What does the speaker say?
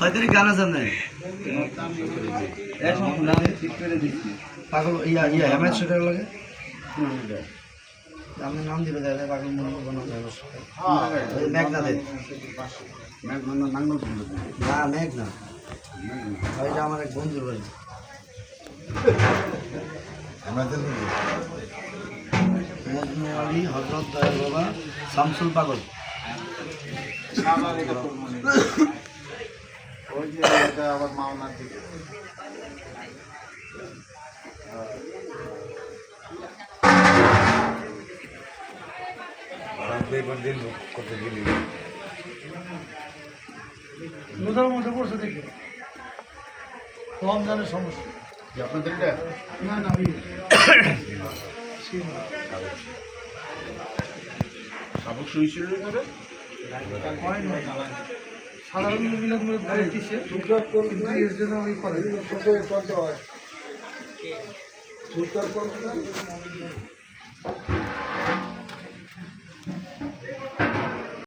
ছয় তারিখ গান আছে না পাগল ইয়া ইয়া হেমেট সেটার লাগে? আপনি নাম দিবে দাদা পাগল মনে করব না মেঘনা দে না মেঘ না ওইটা আমার এক বন্ধুর বাড়ি। মজনু আলী হজরত দয়াল বাবা শামসুল পাগল। ওই যে এটা আবার মাওনার দিকে। নদীর মধ্যে পড়ছে দেখি। রমজানের সমস্যা। কি আপনাদের না না শাবক শুয়েছিল করে সাধারণ বলে দিচ্ছে কিন্তু এর জন্য ওই করে